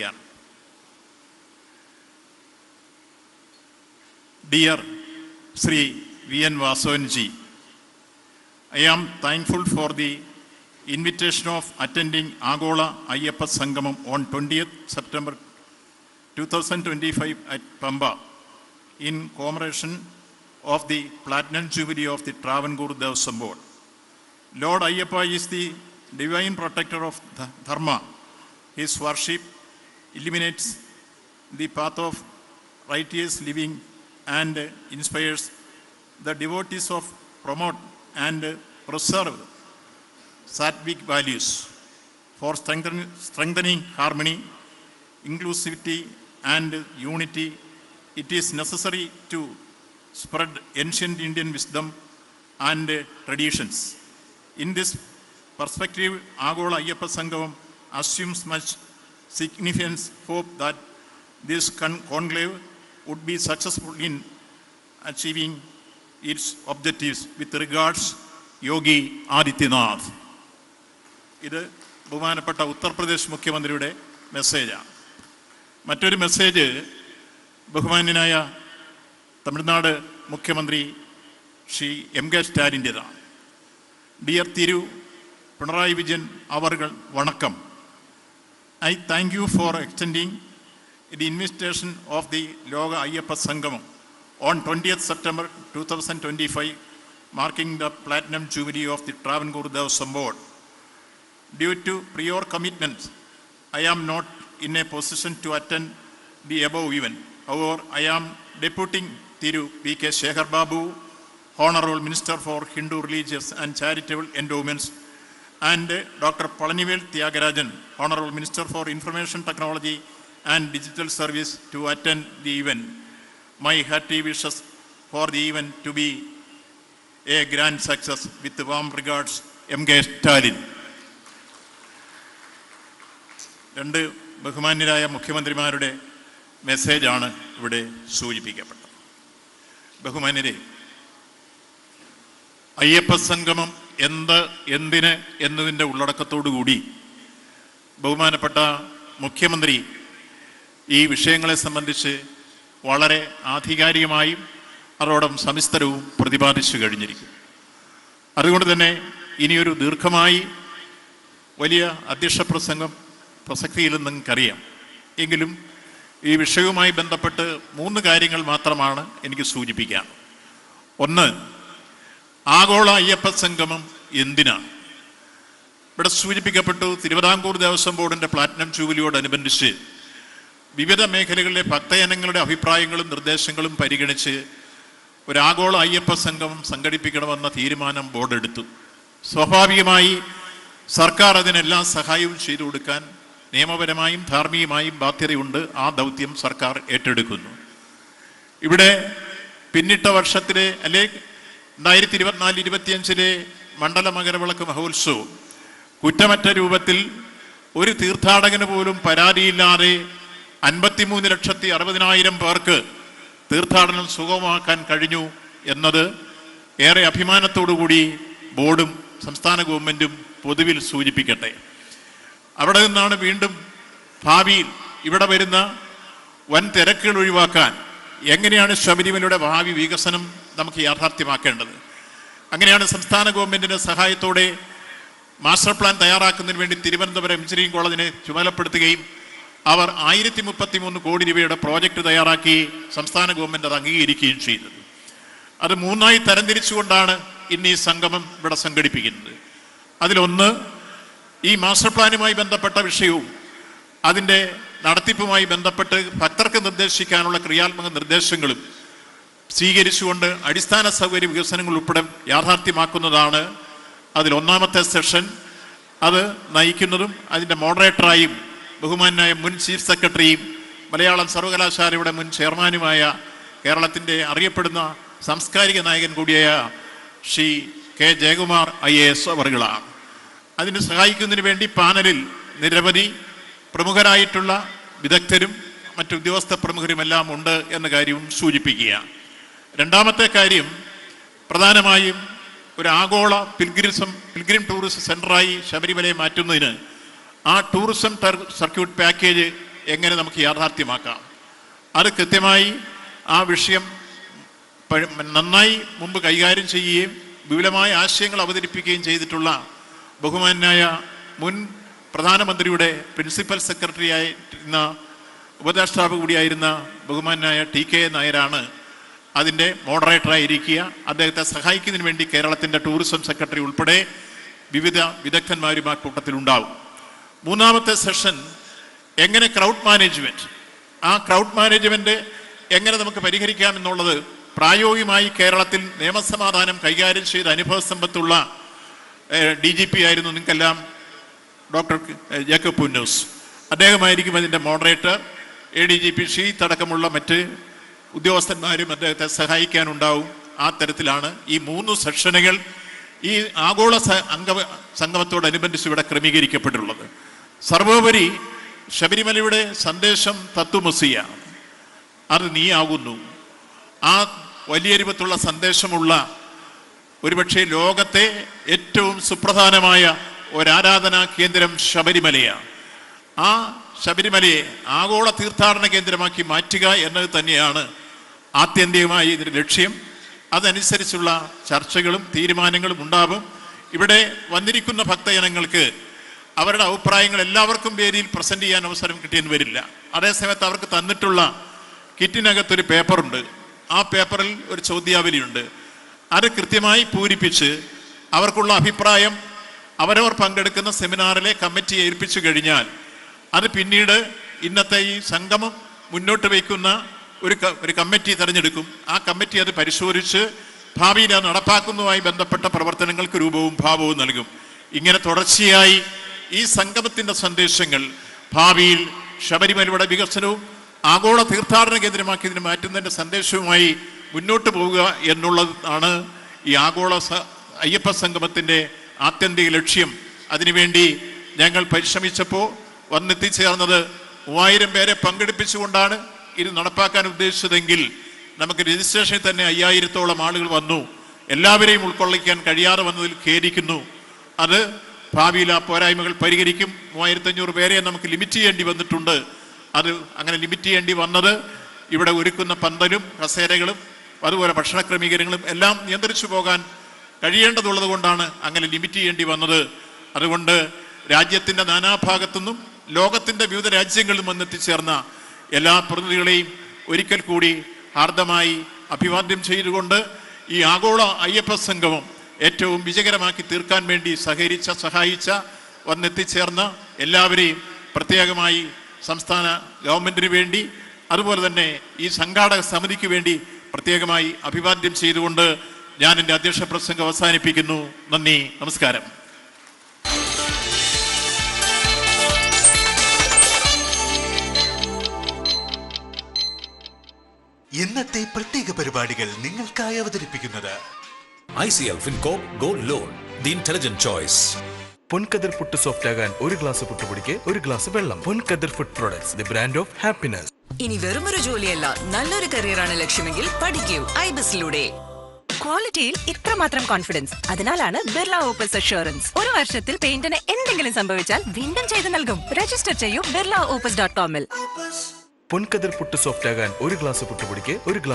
ാണ് dear Shri V N Vasonji I am thankful for the invitation of attending Agola Ayyappa Sangamam on twentieth September two thousand twenty five at Pamba in commemoration of the platinum jubilee of the Travancore Devaswom board lord Ayyappa is the divine protector of dharma his worship illuminates the path of righteous living and inspires the devotees of promote and preserve sattvic values for strengthening, strengthening harmony, inclusivity, and unity. It is necessary to spread ancient Indian wisdom and traditions. In this perspective, Agola Ayyappa Sangavam assumes much significance, hope that this con- conclave would be successful in achieving its objectives with regards Yogi Adityanath ഇത് ബഹുമാനപ്പെട്ട ഉത്തർപ്രദേശ് മുഖ്യമന്ത്രിയുടെ മെസ്സേജാണ് മറ്റൊരു message ബഹുമാന്യനായ തമിഴ്നാട് മുഖ്യമന്ത്രി Shri M K സ്റ്റാലിന്റെതാണ്. Dear Thiru Pinarayi Vijayan അവർ വണക്കം. I thank you for extending the invitation of the Loga Ayyappa on 20th September 2025, marking the Platinum Jubilee of the Travancore Devaswam Board. Due to prior commitments, I am not in a position to attend the above event. However, I am deputing Thiru P.K. Shekhar Babu, Honorable Minister for Hindu Religious and Charitable Endowments and Dr. Palanivel Tyagarajan, Honorable Minister for Information Technology and Digital Service to attend the event. My hearty wishes for the event to be a grand success with warm regards, M. K. Stalin. രണ്ട് ബഹുമാന്യരായ മുഖ്യമന്ത്രിമാരുടെ മെസ്സേജാണ് ഇവിടെ സൂചിപ്പിക്കപ്പെട്ടത് ബഹുമാന്യരെ അയ്യപ്പ സംഗമം എന്ത് എന്തിന് എന്നതിന്റെ ഉള്ളടക്കത്തോടുകൂടി ബഹുമാനപ്പെട്ട മുഖ്യമന്ത്രി ഈ വിഷയങ്ങളെ സംബന്ധിച്ച് വളരെ ആധികാരികമായും അതോടൊപ്പം സവിസ്തരവും പ്രതിപാദിച്ചു കഴിഞ്ഞിരിക്കും. അതുകൊണ്ട് തന്നെ ഇനിയൊരു ദീർഘമായി വലിയ അധ്യക്ഷ പ്രസംഗം പ്രസക്തിയില്ലെന്ന് നിങ്ങൾക്കറിയാം. എങ്കിലും ഈ വിഷയവുമായി ബന്ധപ്പെട്ട് മൂന്ന് കാര്യങ്ങൾ മാത്രമാണ് എനിക്ക് സൂചിപ്പിക്കാൻ ഒന്ന് ആഗോള അയ്യപ്പ സംഗമം എന്തിനാണ്? ഇവിടെ സൂചിപ്പിക്കപ്പെട്ടു തിരുവിതാംകൂർ ദേവസ്വം ബോർഡിന്റെ പ്ലാറ്റിനം ജൂബിലിയോടനുബന്ധിച്ച് വിവിധ മേഖലകളിലെ ഭക്തജനങ്ങളുടെ അഭിപ്രായങ്ങളും നിർദ്ദേശങ്ങളും പരിഗണിച്ച് ഒരു ആഗോള അയ്യപ്പ സംഗമം സംഘടിപ്പിക്കണമെന്ന തീരുമാനം ബോർഡ് എടുത്തു സ്വാഭാവികമായി സർക്കാർ അതിനെല്ലാം സഹായവും ചെയ്തു കൊടുക്കാൻ നിയമപരമായും ധാർമ്മികമായും ബാധ്യതയുണ്ട്. ആ ദൗത്യം സർക്കാർ ഏറ്റെടുക്കുന്നു. ഇവിടെ പിന്നിട്ട വർഷത്തിലെ അല്ലെ രണ്ടായിരത്തി ഇരുപത്തിനാല് ഇരുപത്തിയഞ്ചിലെ മണ്ഡല മകരവിളക്ക് മഹോത്സവം കുറ്റമറ്റ രൂപത്തിൽ ഒരു തീർത്ഥാടകന് പോലും പരാതിയില്ലാതെ അൻപത്തിമൂന്ന് ലക്ഷത്തി അറുപതിനായിരം പേർക്ക് തീർത്ഥാടനം സുഗമമാക്കാൻ കഴിഞ്ഞു എന്നത് ഏറെ അഭിമാനത്തോടുകൂടി ബോർഡും സംസ്ഥാന ഗവൺമെന്റും പൊതുവിൽ സൂചിപ്പിക്കട്ടെ. അവിടെ നിന്നാണ് വീണ്ടും ഭാവിയിൽ ഇവിടെ വരുന്ന വൻ തിരക്കുകൾ ഒഴിവാക്കാൻ എങ്ങനെയാണ് ശബരിമലയുടെ ഭാവി വികസനം നമുക്ക് യാഥാർത്ഥ്യമാക്കേണ്ടത്. അങ്ങനെയാണ് സംസ്ഥാന ഗവൺമെന്റിന്റെ സഹായത്തോടെ മാസ്റ്റർ പ്ലാൻ തയ്യാറാക്കുന്നതിന് വേണ്ടി തിരുവനന്തപുരം എഞ്ചിനീയറിംഗ് കോളേജിനെ ചുമതലപ്പെടുത്തുകയും അവർ ആയിരത്തി മുപ്പത്തി മൂന്ന് കോടി രൂപയുടെ പ്രോജക്റ്റ് തയ്യാറാക്കി സംസ്ഥാന ഗവൺമെന്റ് അത് അംഗീകരിക്കുകയും ചെയ്തത് അത് മൂന്നായി തരംതിരിച്ചുകൊണ്ടാണ് ഇന്ന് ഈ സംഗമം ഇവിടെ സംഘടിപ്പിക്കുന്നത്. അതിലൊന്ന് ഈ മാസ്റ്റർ പ്ലാനുമായി ബന്ധപ്പെട്ട വിഷയവും അതിന്റെ നടത്തിപ്പുമായി ബന്ധപ്പെട്ട് ഭക്തർക്ക് നിർദ്ദേശിക്കാനുള്ള ക്രിയാത്മക നിർദ്ദേശങ്ങളും സ്വീകരിച്ചുകൊണ്ട് അടിസ്ഥാന സൗകര്യ വികസനങ്ങൾ ഉൾപ്പെടെ യാഥാർത്ഥ്യമാക്കുന്നതാണ് അതിൽ ഒന്നാമത്തെ സെഷൻ. അത് നയിക്കുന്നതും അതിന്റെ മോഡറേറ്ററായും ബഹുമാനായ മുൻ ചീഫ് സെക്രട്ടറിയും മലയാളം സർവകലാശാലയുടെ മുൻ ചെയർമാനുമായ കേരളത്തിന്റെ അറിയപ്പെടുന്ന സാംസ്കാരിക നായകൻ കൂടിയായ Shri K Jayakumar I A S അവറുകളാണ്. അതിന് സഹായിക്കുന്നതിന് വേണ്ടി പാനലിൽ നിരവധി പ്രമുഖരായിട്ടുള്ള വിദഗ്ധരും മറ്റു ഉദ്യോഗസ്ഥ പ്രമുഖരുമെല്ലാം ഉണ്ട് എന്ന കാര്യവും സൂചിപ്പിക്കുക രണ്ടാമത്തെ കാര്യം പ്രധാനമായും ഒരു ആഗോള പിൽഗ്രിസം പിൽഗ്രിം ടൂറിസം സെന്ററായി ശബരിമലയെ മാറ്റുന്നതിന് ആ ടൂറിസം സർക്യൂട്ട് പാക്കേജ് എങ്ങനെ നമുക്ക് യാഥാർത്ഥ്യമാക്കാം? അത് കൃത്യമായി ആ വിഷയം നന്നായി മുമ്പ് കൈകാര്യം ചെയ്യുകയും വിപുലമായ ആശയങ്ങൾ അവതരിപ്പിക്കുകയും ചെയ്തിട്ടുള്ള ബഹുമാനായ മുൻ പ്രധാനമന്ത്രിയുടെ പ്രിൻസിപ്പൽ സെക്രട്ടറി ആയിരുന്ന ഉപദേഷ്ടാവ് കൂടിയായിരുന്ന ബഹുമാനായ ടി കെ നായരാണ് അതിന്റെ മോഡറേറ്ററായിരിക്കുക. അദ്ദേഹത്തെ സഹായിക്കുന്നതിന് വേണ്ടി കേരളത്തിന്റെ ടൂറിസം സെക്രട്ടറി ഉൾപ്പെടെ വിവിധ വിദഗ്ധന്മാരും ആ കൂട്ടത്തിലുണ്ടാവും. മൂന്നാമത്തെ സെഷൻ എങ്ങനെ ക്രൗഡ് മാനേജ്മെന്റ് ആ ക്രൗഡ് മാനേജ്മെന്റ് എങ്ങനെ നമുക്ക് പരിഹരിക്കാം എന്നുള്ളത് പ്രായോഗികമായി കേരളത്തിൽ നിയമസമാധാനം കൈകാര്യം ചെയ്ത അനുഭവ സമ്പത്തുള്ള ഡി ജി പി ആയിരുന്നു നിങ്ങൾക്കെല്ലാം ഡോക്ടർ ജേക്കബ് പുന്നൂസ്. അദ്ദേഹമായിരിക്കും അതിന്റെ moderator. A D G P sheath അടക്കമുള്ള മറ്റ് ഉദ്യോഗസ്ഥന്മാരും അദ്ദേഹത്തെ സഹായിക്കാനുണ്ടാവും. ആ തരത്തിലാണ് ഈ മൂന്ന് സെഷനുകൾ ഈ ആഗോള അംഗ സംഗമത്തോടനുബന്ധിച്ച് ഇവിടെ ക്രമീകരിക്കപ്പെട്ടിട്ടുള്ളത്. സർവോപരി ശബരിമലയുടെ സന്ദേശം തത്വമസിയ അത് നീയാകുന്നു. ആ വലിയ രൂപത്തുള്ള സന്ദേശമുള്ള ഒരുപക്ഷെ ലോകത്തെ ഏറ്റവും സുപ്രധാനമായ ഒരാരാധനാ കേന്ദ്രം ശബരിമലയാണ് ആ ശബരിമലയെ ആഗോള തീർത്ഥാടന കേന്ദ്രമാക്കി മാറ്റുക എന്നത് തന്നെയാണ് ആത്യന്തികമായി ഇതിന്റെ ലക്ഷ്യം. അതനുസരിച്ചുള്ള ചർച്ചകളും തീരുമാനങ്ങളും ഉണ്ടാകും. ഇവിടെ വന്നിരിക്കുന്ന ഭക്തജനങ്ങൾക്ക് അവരുടെ അഭിപ്രായങ്ങൾ എല്ലാവർക്കും പേരിൽ പ്രസന്റ് ചെയ്യാൻ അവസരം കിട്ടിയെന്ന് വരില്ല. അതേസമയത്ത് അവർക്ക് തന്നിട്ടുള്ള കിറ്റിനകത്തൊരു പേപ്പറുണ്ട്. ആ പേപ്പറിൽ ഒരു ചോദ്യാവലിയുണ്ട്. അത് കൃത്യമായി പൂരിപ്പിച്ച് അവർക്കുള്ള അഭിപ്രായം അവരവർ പങ്കെടുക്കുന്ന സെമിനാറിലെ കമ്മിറ്റി ഏൽപ്പിച്ചു കഴിഞ്ഞാൽ അത് പിന്നീട് ഇന്നത്തെ ഈ സംഗമം മുന്നോട്ട് വയ്ക്കുന്ന ഒരു ഒരു കമ്മിറ്റി തിരഞ്ഞെടുക്കും. ആ കമ്മിറ്റി അത് പരിശോധിച്ച് ഭാവിയിൽ അത് നടപ്പാക്കുന്നതുമായി ബന്ധപ്പെട്ട പ്രവർത്തനങ്ങൾക്ക് രൂപവും ഭാവവും നൽകും. ഇങ്ങനെ തുടർച്ചയായി ഈ സംഗമത്തിന്റെ സന്ദേശങ്ങൾ ഭാവിയിൽ ശബരിമലയുടെ വികസനവും ആഗോള തീർത്ഥാടന കേന്ദ്രമാക്കി ഇതിനെ മാറ്റുന്നതിന്റെ സന്ദേശവുമായി മുന്നോട്ട് പോവുക എന്നുള്ളതാണ് ഈ ആഗോള അയ്യപ്പ സംഗമത്തിന്റെ ആത്യന്തിക ലക്ഷ്യം. അതിനുവേണ്ടി ഞങ്ങൾ പരിശ്രമിച്ചപ്പോൾ വന്നെത്തിച്ചേർന്നത് മൂവായിരം പേരെ പങ്കെടുപ്പിച്ചുകൊണ്ടാണ് ഇത് നടപ്പാക്കാൻ ഉദ്ദേശിച്ചതെങ്കിൽ നമുക്ക് രജിസ്ട്രേഷനിൽ തന്നെ അയ്യായിരത്തോളം ആളുകൾ വന്നു. എല്ലാവരെയും ഉൾക്കൊള്ളിക്കാൻ കഴിയാതെ വന്നതിൽ ഖേദിക്കുന്നു. അത് ഭാവിയിൽ ആ പോരായ്മകൾ പരിഹരിക്കും. മൂവായിരത്തി അഞ്ഞൂറ് പേരെ നമുക്ക് ലിമിറ്റ് ചെയ്യേണ്ടി വന്നിട്ടുണ്ട്. അത് അങ്ങനെ ലിമിറ്റ് ചെയ്യേണ്ടി വന്നത് ഇവിടെ ഒരുക്കുന്ന പന്തലും കസേരകളും അതുപോലെ ഭക്ഷണ ക്രമീകരണങ്ങളും എല്ലാം നിയന്ത്രിച്ചു പോകാൻ കഴിയേണ്ടതുള്ളത് കൊണ്ടാണ് അങ്ങനെ ലിമിറ്റ് ചെയ്യേണ്ടി വന്നത്. അതുകൊണ്ട് രാജ്യത്തിന്റെ നാനാഭാഗത്തുനിന്നും ലോകത്തിന്റെ വിവിധ രാജ്യങ്ങളിൽ വന്നെത്തിച്ചേർന്ന എല്ലാ പ്രതിനിധികളെയും ഒരിക്കൽ കൂടി ഹാർദമായി അഭിവാദ്യം ചെയ്തുകൊണ്ട് ഈ ആഗോള അയ്യപ്പ സംഗമം ഏറ്റവും വിജയകരമാക്കി തീർക്കാൻ വേണ്ടി സഹകരിച്ച സഹായിച്ച വന്നെത്തിച്ചേർന്ന എല്ലാവരെയും പ്രത്യേകമായി സംസ്ഥാന ഗവൺമെന്റിന് വേണ്ടി അതുപോലെ തന്നെ ഈ സംഘാടക സമിതിക്ക് വേണ്ടി പ്രത്യേകമായി അഭിവാദ്യം ചെയ്തുകൊണ്ട് ഞാൻ എന്റെ അധ്യക്ഷ പ്രസംഗം അവസാനിപ്പിക്കുന്നു. നന്ദി നമസ്കാരം. ഇന്നത്തെ പ്രത്യേക പരിപാടികൾ നിങ്ങൾക്കായി അവതരിപ്പിക്കുന്നത് I C L Fincorp gold loan. The intelligent choice. Ponkathir puttu soft ആകാൻ ഒരു ഗ്ലാസ് പുട്ട് പിടിക്ക് ഒരു ഗ്ലാസ് വെള്ളം. Ponkathir food products the brand of happiness. ഇനി വെറുമൊരു ജോലിയല്ല നല്ലൊരു കരിയറാണ് ലക്ഷ്യമെങ്കിൽ പഠിക്കൂ ഐബസിലൂടെ. ക്വാളിറ്റിയിൽ ഇത്രമാത്രം കോൺഫിഡൻസ് അതിനാലാണ് ബിർള ഓപ്പൽസ് അഷുറൻസ് ഒരു വർഷത്തിൽ പെയിന്റിന് എന്തെങ്കിലും സംഭവിച്ചാൽ വീണ്ടും ചെയ്തു നൽകും. രജിസ്റ്റർ ചെയ്യൂ ബിർള ഓപ്പസ് ഡോട്ട് കോമിൽ പൊൻകതിർ പുട്ട് സോഫ്റ്റ് ആകാൻ ഒരു ഗ്ലാസ് പുട്ടുപൊടിക്ക് ഒരു ഗ്ലാസ്